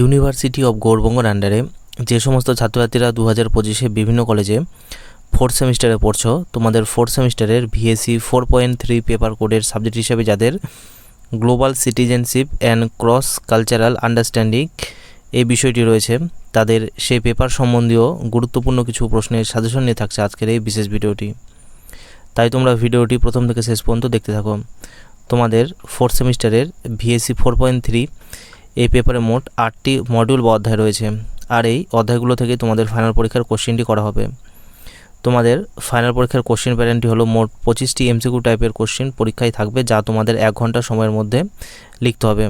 University of গৌরবঙ্গর আন্ডারে যে সমস্ত ছাত্রছাত্রীরা দু হাজার পঁচিশে বিভিন্ন কলেজে ফোর্থ সেমিস্টারে পড়ছ, তোমাদের ফোর্থ সেমিস্টারের VSC four point three paper কোডের সাবজেক্ট হিসেবে যাদের global citizenship and cross cultural understanding এই বিষয়টি রয়েছে, তাদের সেই পেপার সম্বন্ধীয় গুরুত্বপূর্ণ কিছু প্রশ্নের সাজেশন নিয়ে থাকছে আজকের এই বিশেষ ভিডিওটি। তাই তোমরা ভিডিওটি প্রথম থেকে শেষ পর্যন্ত দেখতে থাকো। তোমাদের ফোর্থ সেমিস্টারের ভিএসসি ফোর পয়েন্ট থ্রি এই পেপারে মোট আটটি মডিউল বা অধ্যায় রয়েছে। আর এই অধ্যায়গুলো থেকে তোমাদের ফাইনাল পরীক্ষার কোশ্চেনটি করা হবে। তোমাদের ফাইনাল পরীক্ষার কোশ্চেন প্যাটার্নটি হলো মোট পঁচিশটি এমসিকিউ টাইপের কোশ্চেন পরীক্ষায় থাকবে, যা তোমাদের এক ঘণ্টা সময়ের মধ্যে লিখতে হবে।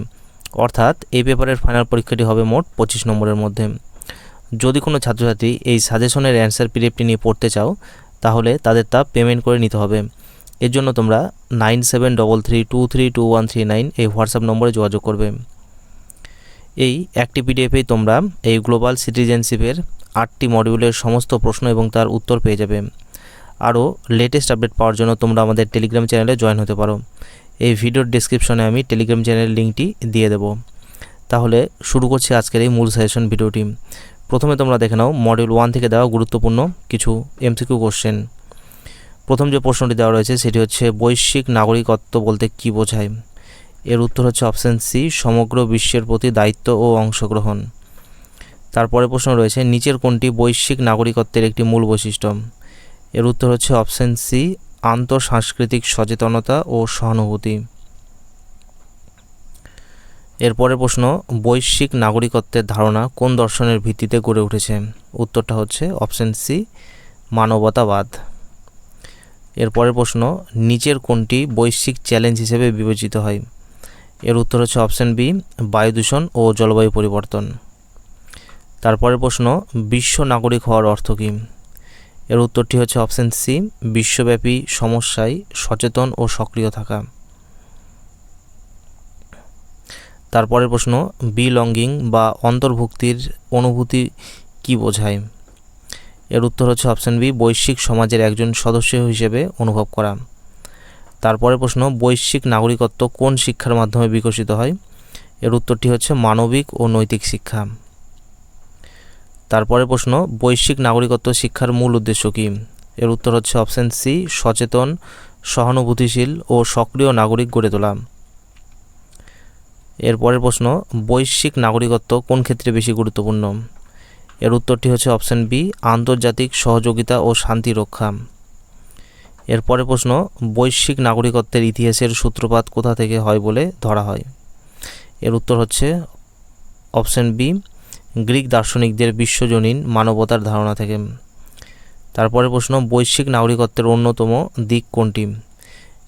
অর্থাৎ এই পেপারের ফাইনাল পরীক্ষাটি হবে মোট পঁচিশ নম্বরের মধ্যে। যদি কোনো ছাত্রছাত্রী এই সাজেশনের অ্যান্সার পিডিএফটি নিয়ে পড়তে চাও, তাহলে তাদের তা পেমেন্ট করে নিতে হবে। এর জন্য তোমরা nine seven double three two three two one three nine এই হোয়াটসঅ্যাপ নম্বরে যোগাযোগ করবে। এই একটি পিডিএফেই তোমরা এই গ্লোবাল সিটিজেনশিপের আটটি মডিউলের সমস্ত প্রশ্ন এবং তার উত্তর পেয়ে যাবে। আরও লেটেস্ট আপডেট পাওয়ার জন্য তোমরা আমাদের টেলিগ্রাম চ্যানেলে জয়েন হতে পারো। এই ভিডিওর ডিসক্রিপশনে আমি টেলিগ্রাম চ্যানেলের লিঙ্কটি দিয়ে দেবো। তাহলে শুরু করছি আজকের এই মূল সাজেশন ভিডিওটি প্রথমে তোমরা দেখে নাও মডিউল ওয়ান থেকে দেওয়া গুরুত্বপূর্ণ কিছু এমসিকিউ কোশ্চেন প্রথম যে প্রশ্নটি দেওয়া রয়েছে সেটি হচ্ছে বৈশ্বিক নাগরিকত্ব বলতে কী বোঝায়? এর উত্তর হচ্ছে অপশান সি, সমগ্র বিশ্বের প্রতি দায়িত্ব ও অংশগ্রহণ। তারপরে প্রশ্ন রয়েছে, নিচের কোনটি বৈশ্বিক নাগরিকত্বের একটি মূল বৈশিষ্ট্য? এর উত্তর হচ্ছে অপশান সি, আন্তঃসাংস্কৃতিক সচেতনতা ও সহানুভূতি। এরপরের প্রশ্ন, বৈশ্বিক নাগরিকত্বের ধারণা কোন দর্শনের ভিত্তিতে গড়ে উঠেছে? উত্তরটা হচ্ছে অপশান সি, মানবতাবাদ। এরপরের প্রশ্ন, নিচের কোনটি বৈশ্বিক চ্যালেঞ্জ হিসেবে বিবেচিত হয়? এর উত্তর হচ্ছে অপশান বি বায়ু দূষণ ও জলবায়ু পরিবর্তন। তারপরের প্রশ্ন, বিশ্ব নাগরিক হওয়ার অর্থ কী? এর উত্তরটি হচ্ছে অপশান সি, বিশ্বব্যাপী সমস্যায় সচেতন ও সক্রিয় থাকা। তারপরের প্রশ্ন, বিলঙ্গিং বা অন্তর্ভুক্তির অনুভূতি কি বোঝায়? এর উত্তর হচ্ছে অপশান বি, বৈশ্বিক সমাজের একজন সদস্য হিসেবে অনুভব করা। তারপরে প্রশ্ন, বৈশ্বিক নাগরিকত্ব কোন শিক্ষার মাধ্যমে বিকশিত হয়? এর উত্তরটি হচ্ছে মানবিক ও নৈতিক শিক্ষা। তারপরে প্রশ্ন, বৈশ্বিক নাগরিকত্ব শিক্ষার মূল উদ্দেশ্য কী? এর উত্তর হচ্ছে অপশান সি, সচেতন, সহানুভূতিশীল ও সক্রিয় নাগরিক গড়ে তোলা। এরপরের প্রশ্ন, বৈশ্বিক নাগরিকত্ব কোন ক্ষেত্রে বেশি গুরুত্বপূর্ণ? এর উত্তরটি হচ্ছে অপশান বি, আন্তর্জাতিক সহযোগিতা ও শান্তি রক্ষা। এরপরে প্রশ্ন, বৈশ্বিক নাগরিকত্বের ইতিহাসের সূত্রপাত কোথা থেকে হয় বলে ধরা হয়? এর উত্তর হচ্ছে অপশান বি, গ্রিক দার্শনিকদের বিশ্বজনীন মানবতার ধারণা থেকে। তারপরে প্রশ্ন, বৈশ্বিক নাগরিকত্বের অন্যতম দিক কোনটি?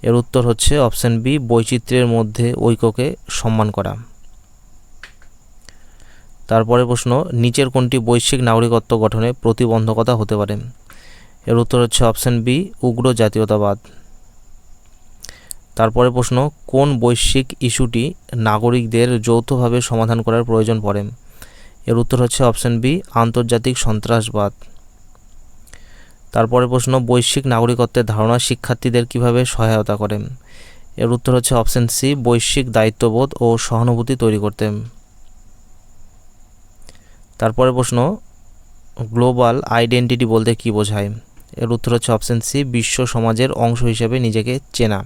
এর উত্তর হচ্ছে অপশান বি, বৈচিত্র্যের মধ্যে ঐক্যকে সম্মান করা। তারপরে প্রশ্ন, নিচের কোনটি বৈশ্বিক নাগরিকত্ব গঠনে প্রতিবন্ধকতা হতে পারে? এর উত্তর হচ্ছে অপশান বি উগ্র জাতীয়তাবাদ। তারপরে প্রশ্ন, কোন বৈশ্বিক ইস্যুটি নাগরিকদের যৌথভাবে সমাধান করার প্রয়োজন পড়ে? এর উত্তর হচ্ছে অপশান বি আন্তর্জাতিক সন্ত্রাসবাদ। তারপরে প্রশ্ন, বৈশ্বিক নাগরিকত্বের ধারণা শিক্ষার্থীদের কীভাবে সহায়তা করে? এর উত্তর হচ্ছে অপশান সি বৈশ্বিক দায়িত্ববোধ ও সহানুভূতি তৈরি করতে। তারপরে প্রশ্ন, গ্লোবাল আইডেন্টিটি বলতে কী বোঝায়? এর উত্তর হচ্ছে অপশান সি বিশ্ব সমাজের অংশ হিসেবে নিজেকে চেনা।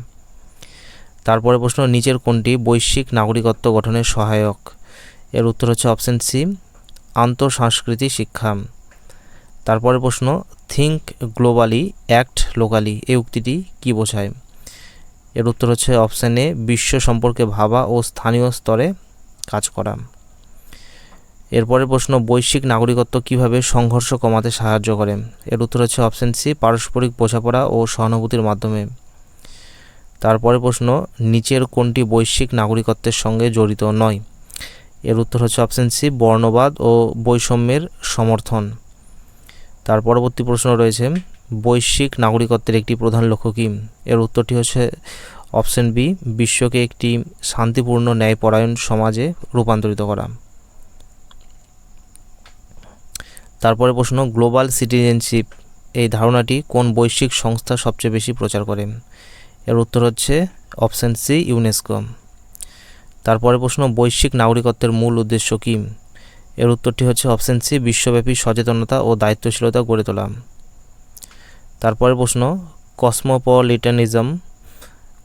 তারপরে প্রশ্ন, নিচের কোনটি বৈশ্বিক নাগরিকত্ব গঠনের সহায়ক? এর উত্তর হচ্ছে অপশান সি আন্তঃসাংস্কৃতিক শিক্ষা। তারপরে প্রশ্ন থিঙ্ক গ্লোবালি অ্যাক্ট লোকালি এই উক্তিটি কী বোঝায়? এর উত্তর হচ্ছে অপশান এ বিশ্ব সম্পর্কে ভাবা ও স্থানীয় স্তরে কাজ করা। এরপরে প্রশ্ন, বৈশ্বিক নাগরিকত্ব কীভাবে সংঘর্ষ কমাতে সাহায্য করে? এর উত্তর হচ্ছে অপশান সি পারস্পরিক বোঝাপড়া ও সহানুভূতির মাধ্যমে। তারপরে প্রশ্ন, নিচের কোনটি বৈশ্বিক নাগরিকত্বের সঙ্গে জড়িত নয়? এর উত্তর হচ্ছে অপশান সি বর্ণবাদ ও বৈষম্যের সমর্থন। তার পরবর্তী প্রশ্ন রয়েছে, বৈশ্বিক নাগরিকত্বের একটি প্রধান লক্ষ্য কী? এর উত্তরটি হচ্ছে অপশান বি বিশ্বকে একটি শান্তিপূর্ণ ন্যায়পরায়ণ সমাজে রূপান্তরিত করা। তারপরে প্রশ্ন, গ্লোবাল সিটিজেনশিপ এই ধারণাটি কোন বৈশ্বিক সংস্থা সবচেয়ে বেশি প্রচার করে? এর উত্তর হচ্ছে অপশান সি, ইউনেস্কো। তারপরে প্রশ্ন, বৈশ্বিক নাগরিকত্বের মূল উদ্দেশ্য কী? এর উত্তরটি হচ্ছে অপশন সি, বিশ্বব্যাপী সচেতনতা ও দায়িত্বশীলতা গড়ে তোলা। তারপরে প্রশ্ন, কসমোপলিটানিজম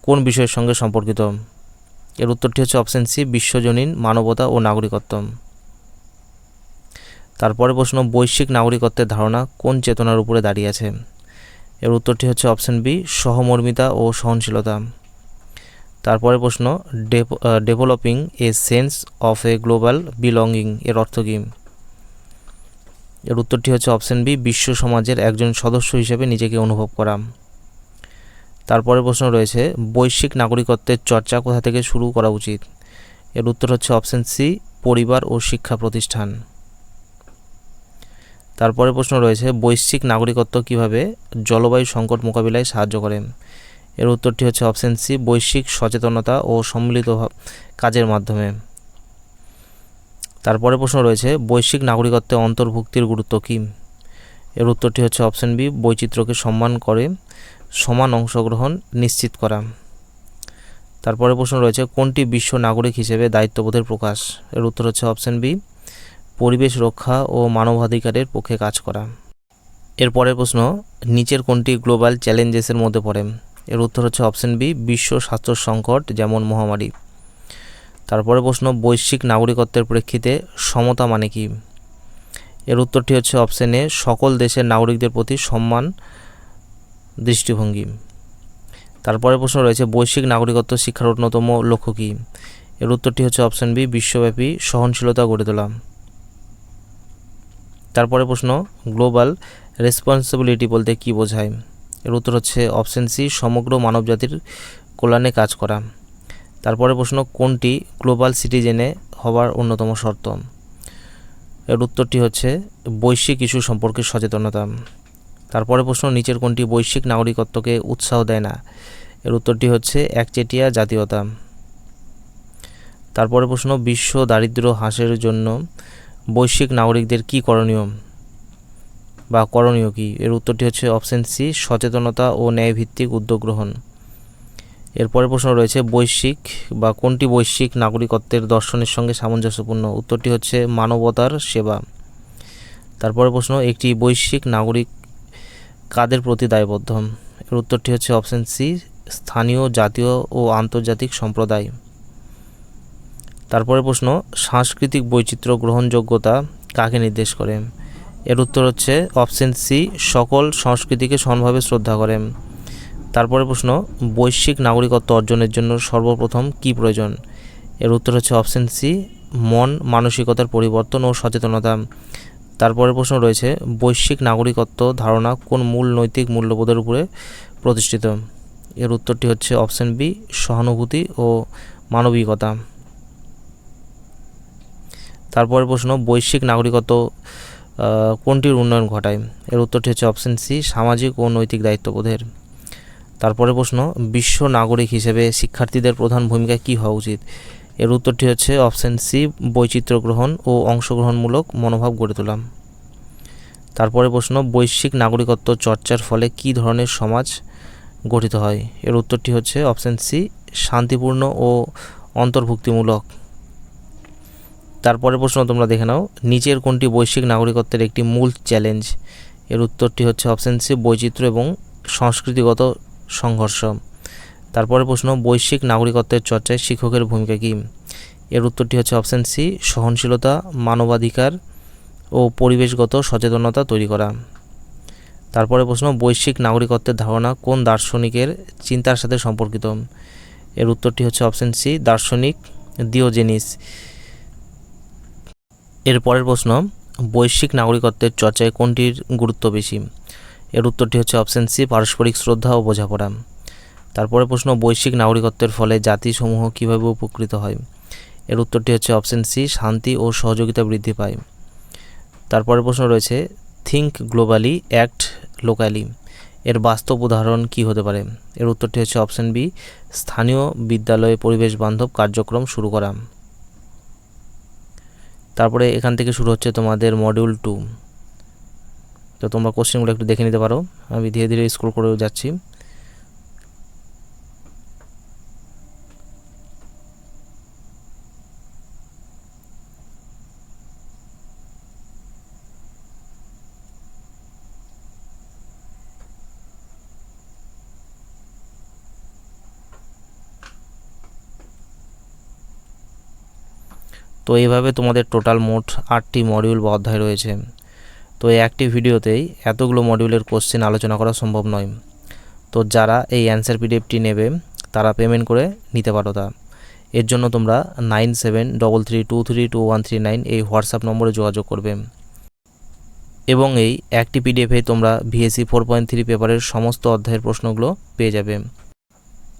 কোন বিষয়ের সঙ্গে সম্পর্কিত? এর উত্তরটি হচ্ছে অপশন সি, বিশ্বজনীন মানবতা ও নাগরিকত্ব। তারপরে প্রশ্ন, বৈশ্বিক নাগরিকত্বের ধারণা কোন চেতনার উপরে দাঁড়িয়ে আছে? এর উত্তরটি হচ্ছে অপশন বি, সহমর্মিতা ও সহনশীলতা। তারপরে প্রশ্ন developing a sense of a global belonging এর অর্থ কী? এর উত্তরটি হচ্ছে অপশন বি, বিশ্ব সমাজের একজন সদস্য হিসেবে নিজেকে অনুভব করা। তারপরে প্রশ্ন রয়েছে, বৈশ্বিক নাগরিকত্বের চর্চা কোথা থেকে শুরু করা উচিত? এর উত্তর হচ্ছে অপশন সি, পরিবার ও শিক্ষা প্রতিষ্ঠান। তারপরে প্রশ্ন রয়েছে, বৈশ্বিক নাগরিকত্ব কীভাবে জলবায়ু সংকট মোকাবিলায় সাহায্য করে? এর উত্তরটি হচ্ছে অপশন সি, বৈশ্বিক সচেতনতা ও সম্মিলিত কাজের মাধ্যমে। তারপরে প্রশ্ন রয়েছে, বৈশ্বিক নাগরিকত্বে অন্তর্ভুক্তির গুরুত্ব কী? এর উত্তরটি হচ্ছে অপশন বি, বৈচিত্র্যকে সম্মান করে, সমান অংশগ্রহণ নিশ্চিত করা। তারপরে প্রশ্ন রয়েছে, কোনটি বিশ্ব নাগরিক হিসেবে দায়িত্ববোধের প্রকাশ? এর উত্তর হচ্ছে অপশন বি পরিবেশ রক্ষা ও মানবাধিকারের পক্ষে কাজ করা। এরপরের প্রশ্ন, নিচের কোনটি গ্লোবাল চ্যালেঞ্জেসের মধ্যে পড়ে? এর উত্তর হচ্ছে অপশন বি, বিশ্ব স্বাস্থ্য সংকট, যেমন মহামারী। তারপরে প্রশ্ন, বৈশ্বিক নাগরিকত্বের প্রেক্ষিতে সমতা মানে কি? এর উত্তরটি হচ্ছে অপশন এ, সকল দেশের নাগরিকদের প্রতি সম্মান দৃষ্টিভঙ্গি। তারপরে প্রশ্ন রয়েছে, বৈশ্বিক নাগরিকত্ব শিক্ষার অন্যতম লক্ষ্য কী? এর উত্তরটি হচ্ছে অপশন বি, বিশ্বব্যাপী সহনশীলতা গড়ে তোলা। তারপরে প্রশ্ন, গ্লোবাল রেসপন্সিবিলিটি বলতে কী বোঝায়? এর উত্তর হচ্ছে অপশন সি, সমগ্র মানবজাতির কল্যাণে কাজ করা। তারপরে প্রশ্ন, কোনটি গ্লোবাল সিটিজেনে হওয়ার অন্যতম শর্ত? এর উত্তরটি হচ্ছে বৈশ্বিক ইস্যু সম্পর্কে সচেতনতা। তারপরে প্রশ্ন, নিচের কোনটি বৈশ্বিক নাগরিকত্বকে উৎসাহ দেয় না? এর উত্তরটি হচ্ছে একচেটিয়া জাতীয়তা। তারপরে প্রশ্ন, বিশ্ব দারিদ্র হ্রাসের জন্য বৈশ্বিক নাগরিকদের কি করণীয় বা করণীয় কি? এর উত্তরটি হচ্ছে অপশন সি সচেতনতা ও ন্যায়ভিত্তিক উদ্যোগ গ্রহণ। এরপরের প্রশ্ন রয়েছে, বৈশ্বিক বা কোনটি বৈশ্বিক নাগরিকত্বের দর্শনের সঙ্গে সামঞ্জস্যপূর্ণ? উত্তরটি হচ্ছে মানবতার সেবা। তারপরে প্রশ্ন, একটি বৈশ্বিক নাগরিক কাদের প্রতি দায়বদ্ধ? এর উত্তরটি হচ্ছে অপশন সি স্থানীয়, জাতীয় ও আন্তর্জাতিক সম্প্রদায়। তারপরে প্রশ্ন, সাংস্কৃতিক বৈচিত্র্য গ্রহণযোগ্যতা কাকে নির্দেশ করে? এর উত্তর হচ্ছে অপশন সি সকল সংস্কৃতিকে সমানভাবে শ্রদ্ধা করে। তারপরে প্রশ্ন, বৈশ্বিক নাগরিকত্ব অর্জনের জন্য সর্বপ্রথম কি প্রয়োজন? এর উত্তর হচ্ছে অপশন সি মন, মানসিকতার পরিবর্তন ও সচেতনতা। তারপরে প্রশ্ন রয়েছে, বৈশ্বিক নাগরিকত্ব ধারণা কোন মূল নৈতিক মূল্যবোধের উপরে প্রতিষ্ঠিত? এর উত্তরটি হচ্ছে অপশন বি সহানুভূতি ও মানবিকতা। তারপরে প্রশ্ন, বৈশ্বিক নাগরিকত্ব কোনটির উন্নয়ন ঘটায়? এর উত্তরটি হচ্ছে অপশন সি সামাজিক ও নৈতিক দায়িত্ববোধের। তারপরে প্রশ্ন, বিশ্ব নাগরিক হিসেবে শিক্ষার্থীদের প্রধান ভূমিকা কী হওয়া উচিত? এর উত্তরটি হচ্ছে অপশন সি বৈচিত্র্য গ্রহণ ও অংশগ্রহণমূলক মনোভাব গড়ে তোলা। তারপরে প্রশ্ন, বৈশ্বিক নাগরিকত্ব চর্চার ফলে কী ধরনের সমাজ গঠিত হয়? এর উত্তরটি হচ্ছে অপশন সি শান্তিপূর্ণ ও অন্তর্ভুক্তিমূলক। তারপরে প্রশ্ন তোমরা দেখে নাও। নিচের কোনটি বৈশ্বিক নাগরিকত্বের একটি মূল চ্যালেঞ্জ এর উত্তরটি হচ্ছে অপশন সি বৈচিত্র্য এবং সংস্কৃতিগত সংঘর্ষ। তারপরে প্রশ্ন, বৈশ্বিক নাগরিকত্বের চর্চায় শিক্ষকের ভূমিকা কী? এর উত্তরটি হচ্ছে অপশান সি সহনশীলতা, মানবাধিকার ও পরিবেশগত সচেতনতা তৈরি করা। তারপরে প্রশ্ন, বৈশ্বিক নাগরিকত্বের ধারণা কোন দার্শনিকের চিন্তার সাথে সম্পর্কিত? এর উত্তরটি হচ্ছে অপশান সি দার্শনিক দিওজেনিস এর পরের প্রশ্ন, বৈশ্বিক নাগরিকত্বের চর্চায় কোনটির গুরুত্ব বেশি? এর উত্তরটি হচ্ছে অপশান সি, পারস্পরিক শ্রদ্ধা ও বোঝাপড়া। তারপরে প্রশ্ন, বৈশ্বিক নাগরিকত্বের ফলে জাতিসমূহ কীভাবে উপকৃত হয়? এর উত্তরটি হচ্ছে অপশান সি, শান্তি ও সহযোগিতা বৃদ্ধি পায়। তারপরে প্রশ্ন রয়েছে থিঙ্ক গ্লোবালি অ্যাক্ট লোকালি এর বাস্তব উদাহরণ কি হতে পারে? এর উত্তরটি হচ্ছে অপশান বি, স্থানীয় বিদ্যালয়ে পরিবেশ বান্ধব কার্যক্রম শুরু করা। তারপরে এখান থেকে শুরু হচ্ছে তোমাদের মডিউল টু তো তোমরা কোশ্চেনগুলো একটু দেখে নিতে পারো। আমি ধীরে ধীরে স্কুল করে যাচ্ছি। তো এইভাবে তোমাদের টোটাল মোট আটটি মডিউল বা অধ্যায় রয়েছে। তো এই একটি ভিডিওতেই এতগুলো মডিউলের কোশ্চেন আলোচনা করা সম্ভব নয়। তো যারা এই অ্যান্সার পিডিএফটি নেবে, তারা পেমেন্ট করে নিতে পারো তা। এর জন্য তোমরা nine seven double three two three two one three nine এই হোয়াটসঅ্যাপ নম্বরে যোগাযোগ করবে। এবং এই একটি পিডিএফে তোমরা ভিএসসি ফোর পয়েন্ট থ্রি পেপারের সমস্ত অধ্যায়ের প্রশ্নগুলো পেয়ে যাবে।